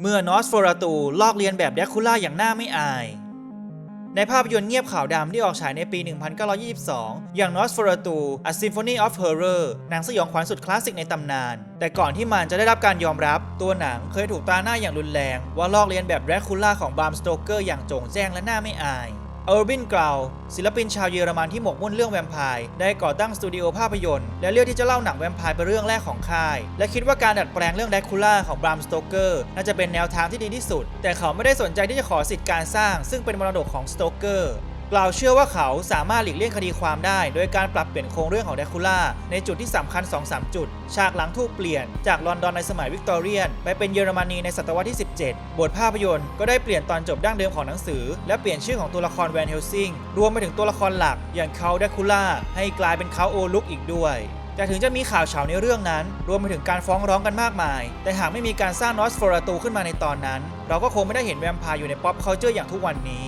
เมื่อนอสฟอราตูลอกเลียนแบบแดกคูล่าอย่างน่าไม่อาย ในภาพยนตร์เงียบขาวดำที่ออกฉายในปี 1922 อย่าง Nosferatu A Symphony of Horror หนังสยองขวัญสุดคลาสสิกในตำนาน แต่ก่อนที่มันจะได้รับการยอมรับ ตัวหนังเคยถูกตาหน้าอย่างรุนแรง ว่าลอกเลียนแบบแดกคูล่าของบรามสโตเกอร์อย่างโจ่งแจ้งและน่าไม่อาย เออร์บินกราวศิลปินชาวเยอรมันที่หมกมุ่นเรื่องแวมไพร์ได้ก่อตั้งสตูดิโอภาพยนตร์และเลือกที่จะเล่าหนังแวมไพร์เป็นเรื่องแรกของค่าย และคิดว่าการดัดแปลงเรื่องแดกคูล่าของบรามสโตเกอร์น่าจะเป็นแนวทางที่ดีที่สุด แต่เขาไม่ได้สนใจที่จะขอสิทธิ์การสร้าง ซึ่งเป็นมรดกของสโตเกอร์ กล่าวเชื่อว่าเขาสามารถหลีกเลี่ยงคดีความได้ โดยการปรับเปลี่ยนโครงเรื่องของแดคูล่าในจุดที่สำคัญ 2-3 จุด ฉากหลังถูกเปลี่ยน จากลอนดอนในสมัยวิกตอเรียน ไปเป็นเยอรมนีในศตวรรษที่ 17 บทภาพยนตร์ก็ได้เปลี่ยนตอนจบดั้งเดิมของหนังสือ และเปลี่ยนชื่อของตัวละครแวนเฮลซิงรวมไปถึงตัวละครหลัก อย่างเขาแดคูล่าให้กลายเป็นเขาโอลุกอีกด้วยแต่ถึงจะมีข่าวเฉาในเรื่องนั้น รวมไปถึงการฟ้องร้องกันมากมาย แต่หากไม่มีการสร้างนอสฟอราตูขึ้นมาในตอนนั้น เราก็คงไม่ได้เห็นแวมไพร์อยู่ในป๊อปเคาเจอร์อย่างทุกวันนี้